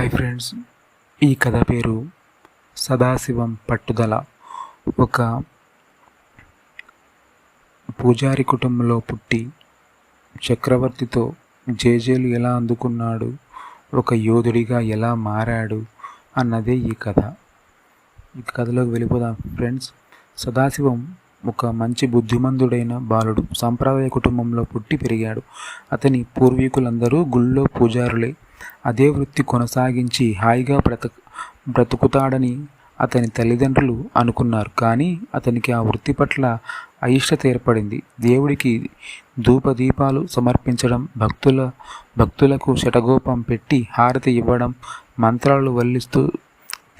Hi friends. ఈ కథ పేరు సదాశివం పట్టుదల. ఒక పూజారి కుటుంబంలో పుట్టి చక్రవర్తితో జేజేలు ఎలా అందుకున్నాడు ఒక యోధుడిగా ఎలా మారాడు అన్నదే ఈ కథ. ఈ కథలోకి వెళ్ళిపోదాం ఫ్రెండ్స్. సదాశివం ఒక మంచి బుద్ధిమంతుడైన బాలుడు. సాంప్రదాయ కుటుంబంలో పుట్టి పెరిగాడు. అతని పూర్వీకులందరూ గుళ్ళో పూజారులే. అదే వృత్తి కొనసాగించి హాయిగా బ్రత బ్రతుకుతాడని అతని తల్లిదండ్రులు అనుకున్నారు. కానీ అతనికి ఆ వృత్తి పట్ల అయిష్టత ఏర్పడింది. దేవుడికి ధూపదీపాలు సమర్పించడం భక్తుల భక్తులకు శటగోపం పెట్టి హారతి ఇవ్వడం మంత్రాలు వల్లిస్తూ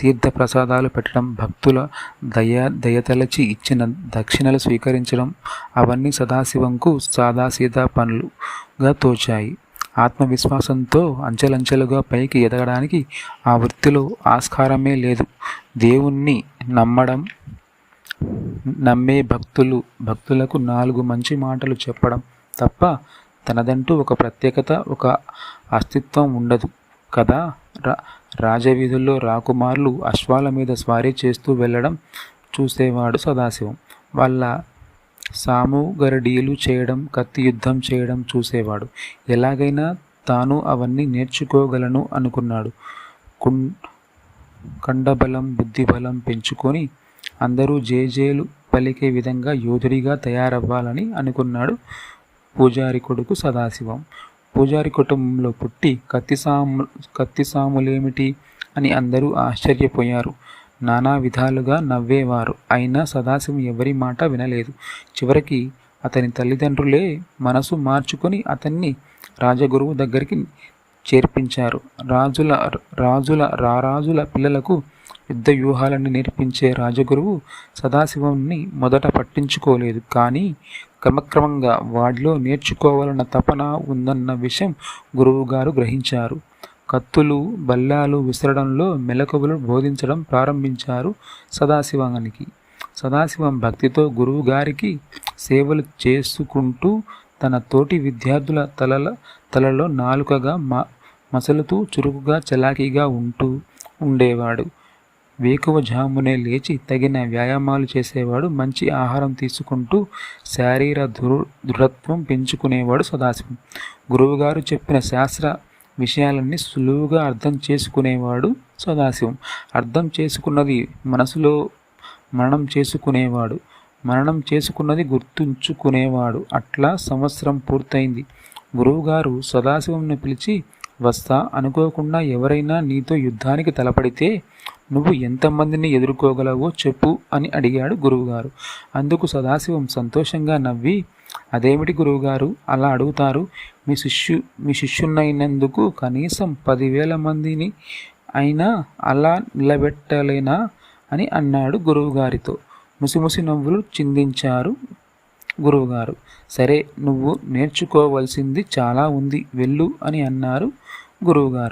తీర్థ ప్రసాదాలు పెట్టడం భక్తుల దయ దయతలచి ఇచ్చిన దక్షిణలు స్వీకరించడం అవన్నీ సదాశివంకు సాదాసీదా పనులుగా తోచాయి. ఆత్మవిశ్వాసంతో అంచెలంచెలుగా పైకి ఎదగడానికి ఆ వృత్తిలో ఆస్కారమే లేదు. దేవుణ్ణి నమ్మడం నమ్మే భక్తులు భక్తులకు నాలుగు మంచి మాటలు చెప్పడం తప్ప తనదంటూ ఒక ప్రత్యేకత ఒక అస్తిత్వం ఉండదు. కదా? రా రాజవీధుల్లో రాకుమారులు అశ్వాల మీద స్వారీ చేస్తూ వెళ్ళడం చూసేవాడు సదాశివం. వాళ్ళ సాము గరడీలు చేయడం కత్తి యుద్ధం చేయడం చూసేవాడు. ఎలాగైనా తాను అవన్నీ నేర్చుకోగలను అనుకున్నాడు. కుం కండబలం బుద్ధిబలం పెంచుకొని అందరూ జేజేలు పలికే విధంగా యోధుడిగా తయారవ్వాలని అనుకున్నాడు పూజారి కొడుకు సదాశివం. పూజారి కుటుంబంలో పుట్టి కత్తిసాము కత్తిసాములేమిటి అని అందరూ ఆశ్చర్యపోయారు. నానా విధాలుగా నవ్వేవారు. అయినా సదాశివం ఎవరి మాట వినలేదు. చివరికి అతని తల్లిదండ్రులే మనసు మార్చుకొని అతన్ని రాజగురువు దగ్గరికి చేర్పించారు. రాజుల రాజుల రారాజుల పిల్లలకు యుద్ధ వ్యూహాలను నేర్పించే రాజగురువు సదాశివంని మొదట పట్టించుకోలేదు. కానీ క్రమక్రమంగా వాడిలో నేర్చుకోవాలన్న తపన ఉందన్న విషయం గురువుగారు గ్రహించారు. కత్తులు బల్లాలు విసరడంలో మెలకువలు బోధించడం ప్రారంభించారు సదాశివానికి. సదాశివం భక్తితో గురువు గారికి సేవలు చేసుకుంటూ తన తోటి విద్యార్థుల తలల తలలో నాలుకగా మ మసలుతూ చురుకుగా చలాకీగా ఉంటూ ఉండేవాడు. వేకువ జామునే లేచి తగిన వ్యాయామాలు చేసేవాడు మంచి ఆహారం తీసుకుంటూ శారీర దృ దృఢత్వం పెంచుకునేవాడు సదాశివం. గురువుగారు చెప్పిన శాస్త్ర విషయాలన్నీ సులువుగా అర్థం చేసుకునేవాడు సదాశివం. అర్థం చేసుకున్నది మనసులో మరణం చేసుకునేవాడు మరణం చేసుకున్నది గుర్తుంచుకునేవాడు. అట్లా సంవత్సరం పూర్తయింది. గురువుగారు సదాశివంను పిలిచి వస్తా అనుకోకుండా ఎవరైనా నీతో యుద్ధానికి తలపడితే నువ్వు ఎంతమందిని ఎదుర్కోగలవో చెప్పు అని అడిగాడు గురువుగారు. అందుకు సదాశివం సంతోషంగా నవ్వి అదేమిటి గురువుగారు? అలా అడుగుతారు. మీ శిష్యు మీ శిష్యున్నైనందుకు కనీసం పదివేల మందిని అయినా అలా నిలబెట్టలేనా అని అన్నాడు గురువుగారితో. ముసిముసి నవ్వులు చిందించారు గురువుగారు. సరే నువ్వు నేర్చుకోవలసింది చాలా ఉంది వెళ్ళు అని అన్నారు గురువుగారు.